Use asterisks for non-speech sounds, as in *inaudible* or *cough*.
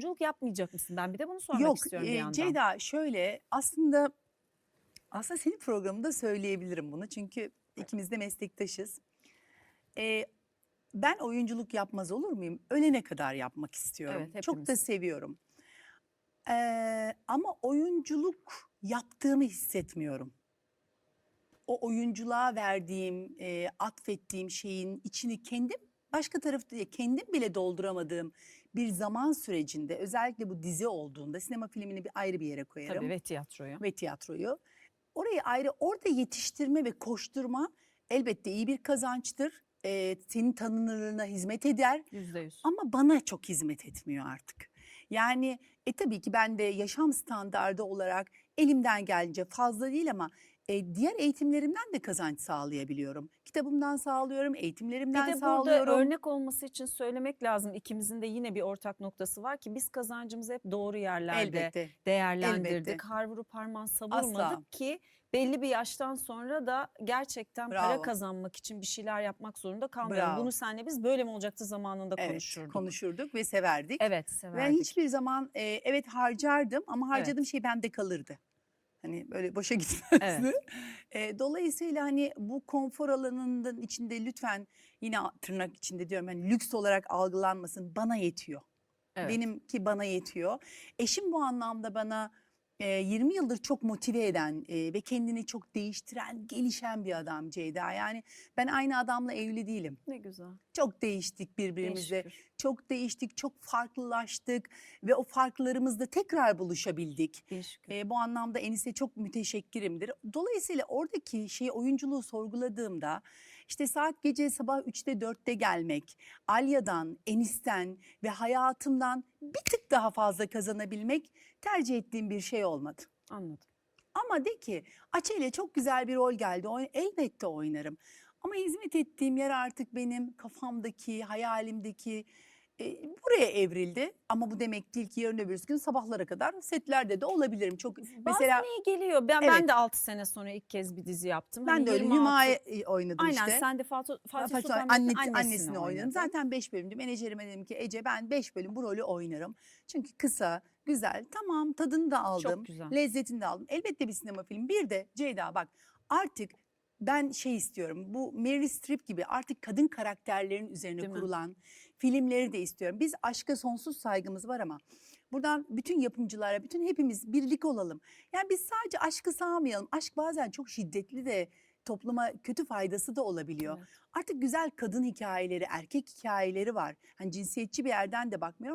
oyunculuk yapmayacak mısın? Ben bir de bunu sormak Yok istiyorum bir yandan. Ceyda şöyle aslında aslında senin programında söyleyebilirim bunu çünkü ikimiz de meslektaşız. E, ben oyunculuk yapmaz olur muyum? Ölene kadar yapmak istiyorum. Evet, Çok da seviyorum. E, ama oyunculuk yaptığımı hissetmiyorum. O oyunculuğa verdiğim, e, atfettiğim şeyin içini kendim başka tarafta kendim bile dolduramadığım bir zaman sürecinde özellikle bu dizi olduğunda sinema filmini bir ayrı bir yere koyarım Tabii ve tiyatroyu. ve tiyatroyu. Orayı ayrı orada yetiştirme ve koşturma elbette iyi bir kazançtır. Ee, senin tanınırlığına hizmet eder Yüzde yüz. ama bana çok hizmet etmiyor artık. Yani e tabii ki ben de yaşam standardı olarak elimden gelince fazla değil ama e, diğer eğitimlerimden de kazanç sağlayabiliyorum. Kitabımdan sağlıyorum, Bir eğitimlerimden de burada sağlıyorum. örnek olması için söylemek lazım. İkimizin de yine bir ortak noktası var ki biz kazancımızı hep doğru yerlerde Elbette. değerlendirdik. elbette. Har vurup harman savurmadık Asla. ki belli bir yaştan sonra da gerçekten para Bravo. kazanmak için bir şeyler yapmak zorunda. Bravo. Bunu senle biz böyle mi olacaktı zamanında Evet, konuşurduk. konuşurduk ve severdik. Evet severdik. Ben hiçbir zaman e, evet harcardım ama harcadığım şey bende kalırdı. Hani böyle boşa *laughs* gitmezdi. E, dolayısıyla hani bu konfor alanının içinde lütfen yine tırnak içinde diyorum hani lüks olarak algılanmasın bana yetiyor. Evet. Benimki bana yetiyor. Eşim bu anlamda bana 20 yıldır çok motive eden ve kendini çok değiştiren, gelişen bir adam Ceyda. Yani ben aynı adamla evli değilim. Ne güzel. Çok değiştik Bin birbirimizle. şükür. Çok değiştik, çok farklılaştık ve o farklarımızda tekrar buluşabildik. E, bu anlamda Enis'e çok müteşekkirimdir. Dolayısıyla oradaki şey oyunculuğu sorguladığımda işte saat gece sabah 3'te 4'te gelmek, Alya'dan, Enis'ten ve hayatımdan bir tık daha fazla kazanabilmek tercih ettiğim bir şey olmadı. Anladım. Ama de ki Açel'e çok güzel bir rol geldi. Elbette oynarım. Ama hizmet ettiğim yer artık benim kafamdaki, hayalimdeki e, buraya evrildi. Ama bu demek değil ki yarın öbür gün sabahlara kadar setlerde de olabilirim. Çok mesela Bazen iyi geliyor. Ben, ben Evet. de 6 sene sonra ilk kez bir dizi yaptım. ben Hani de öyle 26 Hüma'ya e, oynadım Aynen işte. sen de Fatih, Fatih Fatih Sultan anne, Mehmet'in annesini, oynadım. oynadın. Zaten 5 bölümdü. Menajerime dedim ki Ece ben 5 bölüm bu rolü oynarım. Çünkü kısa, güzel, tamam tadını da aldım. Güzel. Lezzetini de aldım. Elbette bir sinema filmi. Bir de Ceyda bak artık ben şey istiyorum. Bu Meryl Streep gibi artık kadın karakterlerin üzerine Değil mi? kurulan filmleri de istiyorum. Biz aşka sonsuz saygımız var ama buradan bütün yapımcılara, bütün hepimiz birlik olalım. Yani biz sadece aşkı sağmayalım. Aşk bazen çok şiddetli de topluma kötü faydası da olabiliyor. Evet. Artık güzel kadın hikayeleri, erkek hikayeleri var. Hani cinsiyetçi bir yerden de bakmıyorum.